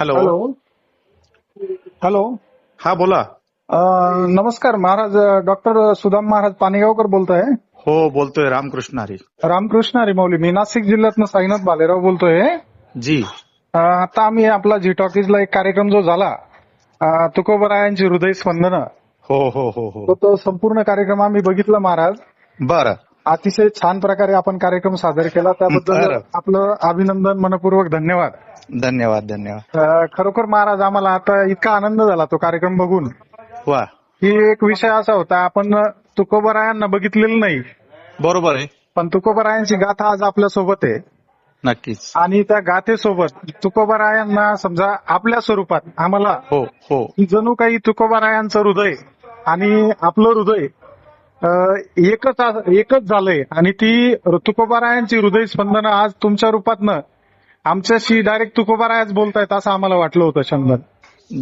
Hello hello hello हा बोला. नमस्कार महाराज डॉक्टर सुदाम महाराज पाणीगावकर बोलतोय. हो बोलतोय रामकृष्ण हरी. रामकृष्ण हरी मौली मी नाशिक जिल्ह्यातनं साईनाथ बालेराव बोलतोय. जी. अं, आता आम्ही आपला जी टॉकीजला एक कार्यक्रम जो झाला अं, तुकोबरायांची हृदय स्पंदन. हो हो हो हो. तो तो संपूर्ण कार्यक्रम आम्ही बघितला महाराज. बर. अतिशय छान प्रकारे आपण कार्यक्रम सादर केला. त्याबद्दल बरं. आपलं अभिनंदन मनपूर्वक धन्यवाद. धन्यवाद धन्यवाद. अं, खरोखर महाराज आम्हाला आता इतका आनंद झाला तो कार्यक्रम बघून. वा. की एक विषय असा होता आपण तुकोबरायांना बघितलेलं नाही. बरोबर आहे. पण तुकोबरायांची गाथा आज आपल्यासोबत आहे. नक्कीच. आणि त्या गाथेसोबत तुकोबरायांना समजा आपल्या स्वरूपात आम्हाला हो हो. जणू काही तुकोबरायांचं हृदय आणि आपलं हृदय अं, एकच आ- एकच झालंय. आणि ती तुकोबरायांची हृदय स्पंदनं आज तुमच्या रूपातनं आमच्याशी डायरेक्ट तुकोबरायाच बोलतायत असं आम्हाला वाटलं होतं शंभर.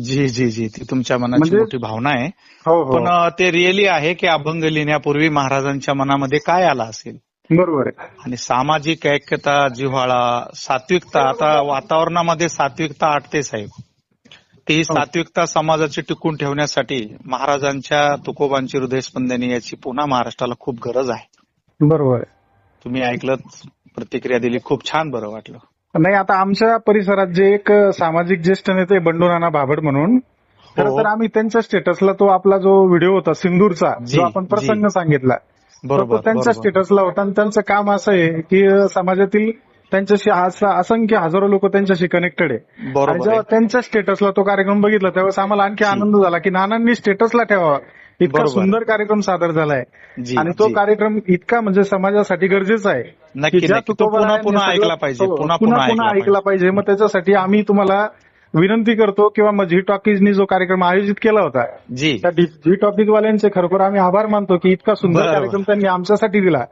जी जी जी ती तुमच्या मनाची म्हणजे- मोठी भावना आहे. हो हो. पण ते रिअली आहे की अभंग लिहिण्यापूर्वी महाराजांच्या मनामध्ये काय आला असेल? बरोबर आहे. आणि सामाजिक ऐक्यता जिव्हाळा सात्विकता आता वातावरणामध्ये सात्विकता आटते साहेब. ती हो. सात्विकता समाजाची टिकून ठेवण्यासाठी महाराजांच्या तुकोबांची हृदयस्पंदनी याची पुन्हा महाराष्ट्राला खूप गरज आहे. बरोबर आहे. तुम्ही ऐकलं प्रतिक्रिया दिली खूप छान बरं वाटलं. नाही आता आमच्या परिसरात जे एक सामाजिक ज्येष्ठ नेते बंडू नाना भाभड म्हणून खरं तर आम्ही त्यांच्या स्टेटसला तो आपला जो व्हिडिओ होता सिंदूरचा जी, आपण प्रसंग. सांगितला तो बरोबर त्यांच्या. स्टेटसला होता आणि त्यांचं काम असं आहे की समाजातील त्यांच्याशी असं असंख्य हजारो लोक त्यांच्याशी कनेक्टेड आहे जेव्हा. त्यांच्या स्टेटसला तो कार्यक्रम बघितला त्यावेळेस आम्हाला आणखी आनंद झाला की नानांनी स्टेटसला ठेवावा इतका. सुंदर कार्यक्रम सादर झालाय आणि तो. कार्यक्रम इतका म्हणजे समाजासाठी गरजेचा आहे की ज्या. तो पुन्हा पुन्हा ऐकला पाहिजे. हो, पुन्हा पुन्हा ऐकला पाहिजे मग त्याच्यासाठी आम्ही तुम्हाला विनंती करतो किंवा मग झी टॉकीजनी जो कार्यक्रम आयोजित केला होता जी त्या झी टॉकीज वाल्यांचे खरोखर आम्ही आभार मानतो की इतका सुंदर. कार्यक्रम त्यांनी आमच्यासाठी दिला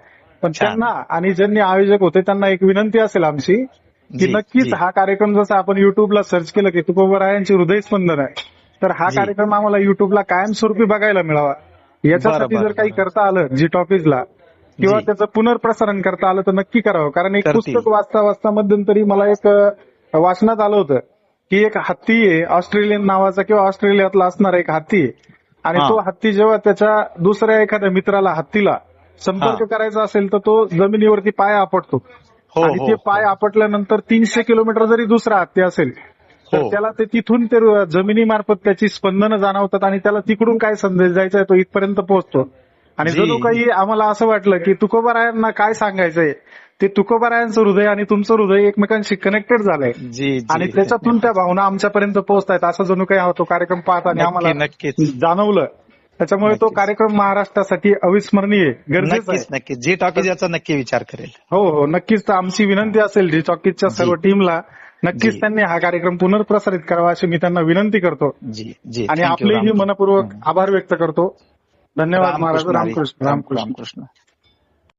पण. त्यांना आणि ज्यांनी आयोजक होते त्यांना एक विनंती असेल आमची की नक्कीच. हा कार्यक्रम जसा आपण युट्यूबला सर्च केलं की तुकोबरायांची हृदय स्पंदन आहे तर हा. कार्यक्रम आम्हाला युट्यूबला कायमस्वरूपी बघायला मिळावा याच्यासाठी जर काही. करता आलं जी टॉकीजला किंवा. त्याचं पुनर्प्रसारण करता आलं तर नक्की करावं कारण एक. पुस्तक वाचता वाचता मध्यंतरी मला एक वाचनात आलं होतं की एक हत्ती आहे ऑस्ट्रेलियन नावाचा किंवा ऑस्ट्रेलियातला असणारा एक हत्ती आहे आणि. तो हत्ती जेव्हा त्याच्या दुसऱ्या एखाद्या मित्राला हत्तीला संपर्क. करायचा असेल तर तो जमिनीवरती पाय आपटतो हो आणि हो ते पाय आपटल्यानंतर तीनशे किलोमीटर जरी दुसरा हत्ती असेल तर हो. त्याला ते तिथून ते जमिनीमार्फत त्याची स्पंदनं जाणवतात आणि त्याला तिकडून काय संदेश द्यायचा आहे तो इथपर्यंत पोहोचतो. आणि. जणू काही आम्हाला असं वाटलं की तुकोबारायांना काय सांगायचंय ते तुकोबारायांचं हृदय आणि तुमचं हृदय एकमेकांशी कनेक्टेड झालंय. आणि त्याच्यातून त्या भावना आमच्यापर्यंत पोहोचतायत. असं जणू काही हा तो कार्यक्रम पाहत आणि आम्हाला नक्कीच. जाणवलं. त्याच्यामुळे तो. कार्यक्रम महाराष्ट्रासाठी अविस्मरणीय गरजेचा नक्कीच नक्कीच. जी टॉकीज याचा नक्की विचार करेल. हो हो. नक्कीच तर आमची विनंती असेल जी टॉकीजच्या सर्व टीमला नक्कीच. त्यांनी हा कार्यक्रम पुनर्प्रसारित करावा अशी मी त्यांना विनंती करतो. जी जी. आणि आपलेही. मनपूर्वक आभार व्यक्त करतो. धन्यवाद महाराज. रामकृष्ण हरी. रामकृष्ण. रामकृष्ण. रामकृष्ण.